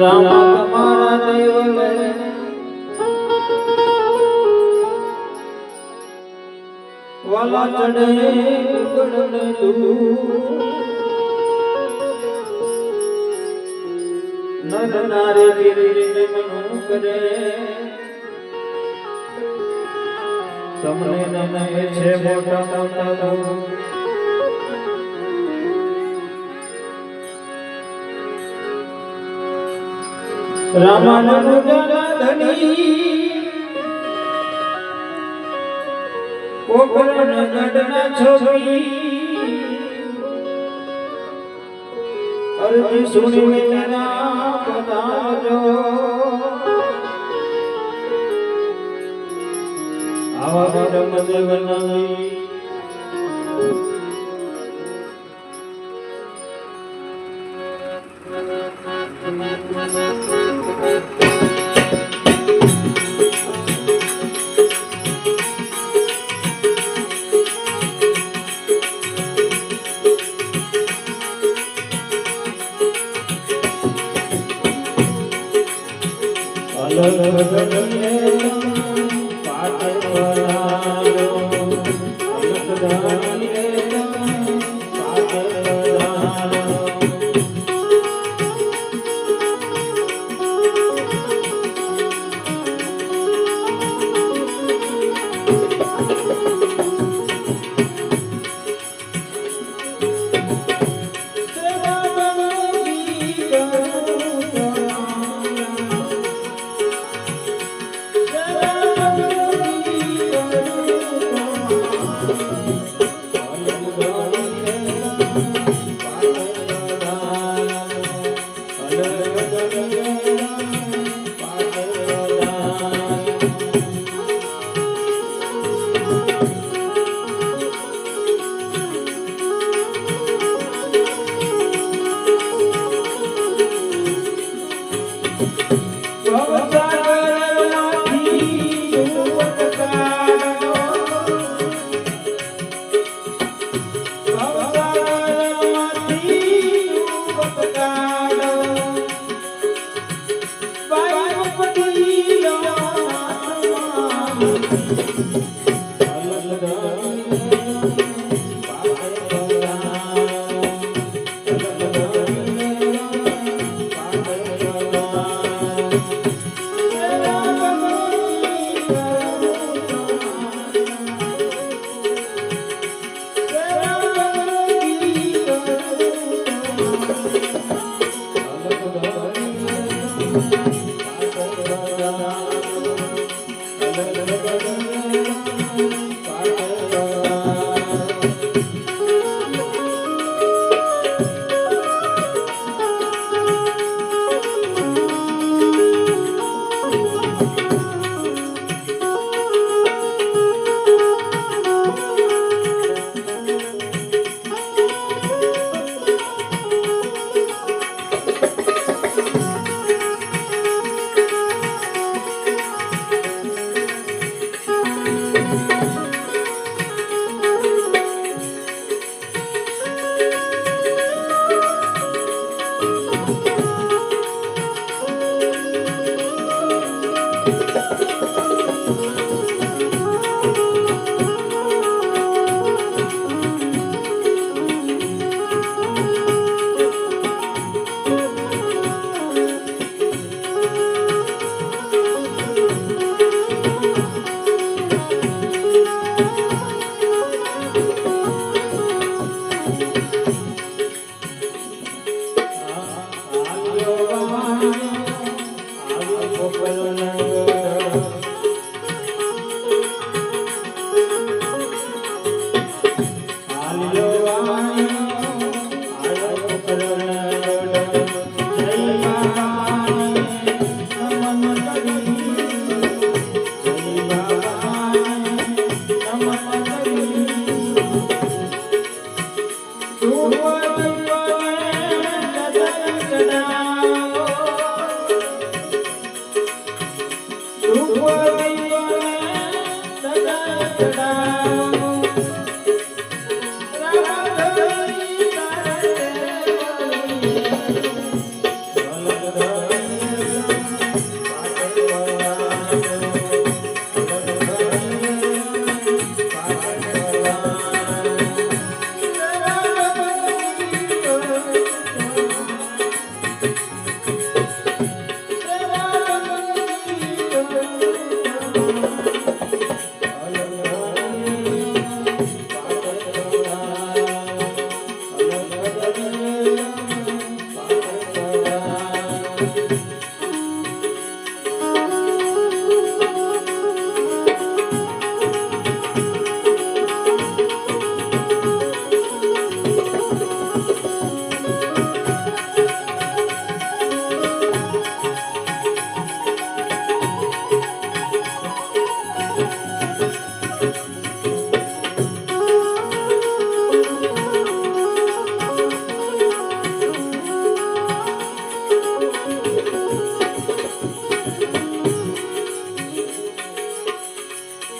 રામ તમારા દેવલે વાલા ચડે કુકડને તું નર નારી ગીરી મનું કરે. તમને નમે છે મોટા મોટા રામાનંદ ધની પોકરણ ગઢના છોકરી અરજી સુણી મેરા પધારજો આવા રમ દેવનાઈ અલગ ગગને પાટણ Thank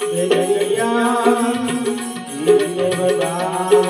જડિયા જય વધાવા